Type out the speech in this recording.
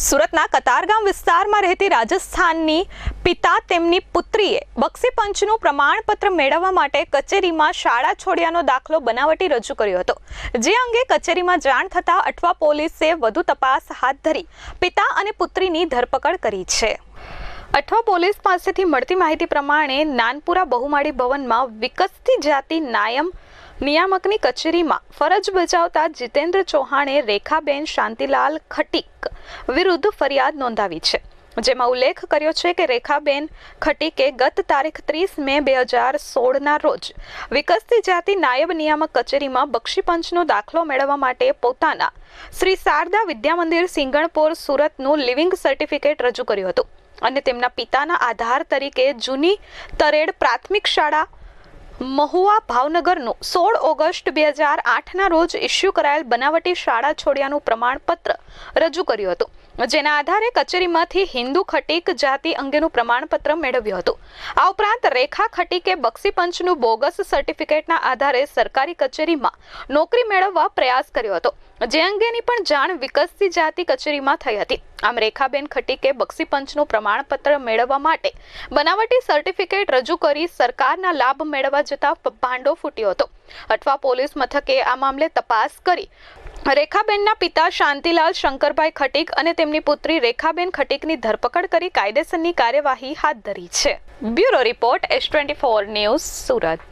સુરતના કતારગામ વિસ્તારમાં રહેતી રાજસ્થાનની પિતા તેમની પુત્રીએ બક્ષી પંચનું પ્રમાણપત્ર મેળવવા માટે કચેરીમાં શાળા છોડ્યાનો દાખલો બનાવટી રજૂ કર્યો હતો. જે અંગે કચેરીમાં જાણ થતાં અઠવા પોલીસે વધુ તપાસ હાથ ધરી પિતા અને પુત્રીની ધરપકડ કરી છે. અઠવા પોલીસ પાસેથી મળતી માહિતી પ્રમાણે નાનપુરા બહુમાળી ભવનમાં વિકસતી જાતિ નાયમ નિયામકની કચેરીમાં ફરજ બજાવતા જીતેન્દ્ર ચૌહાણે રેખાબેન શાંતિલાલ ખટીક વિરુદ્ધ ફરિયાદ નોંધાવી છે, જેમાં ઉલ્લેખ કર્યો છે કે રેખાબેન ખટીકે ગત તારીખ ત્રીસ મે બે હજાર સોળના રોજ વિકસતી જાતિ નાયબ નિયામક કચેરીમાં બક્ષીપંચનો દાખલો મેળવવા માટે પોતાના શ્રી શારદા વિદ્યામંદિર સિંગણપોર સુરતનું લિવિંગ સર્ટિફિકેટ રજૂ કર્યું હતું અને તેમના પિતાના આધાર તરીકે જૂની તરેડ પ્રાથમિક શાળા મહુવા ભાવનગરનું સોળ ઓગસ્ટ બે હજાર આઠના રોજ ઇસ્યુ કરાયેલ બનાવટી શાળા છોડ્યાનું પ્રમાણપત્ર રજૂ કર્યું હતું. જેના આધારે કચેરીમાંથી હિન્દુ ખટીક જાતિ અંગેનું પ્રમાણપત્ર મેળવ્યું હતું. આ ઉપરાંત રેખા ખટીકે બક્ષી પંચનું બોગસ સર્ટિફિકેટના આધારે સરકારી કચેરીમાં નોકરી મેળવવા પ્રયાસ કર્યો હતો. જે અંગેની પણ જાણ વિકસતી જાતિ કચેરીમાં થઈ હતી. આમ રેખાબેન ખટીકે બક્ષી પંચનું પ્રમાણપત્ર મેળવવા માટે બનાવટી સર્ટિફિકેટ રજૂ કરી સરકારના લાભ મેળવવા જતા ભાંડો ફૂટ્યો હતો. અઠવા પોલીસ મથકે આ મામલે તપાસ કરી. રેખાબેનના પિતા શાંતિલાલ શંકરભાઈ ખટીક અને તેમની પુત્રી રેખાબેન ખટીકની ધરપકડ કરી કાયદેસરની કાર્યવાહી હાથ ધરી છે. Bureau report S twenty four news Surat.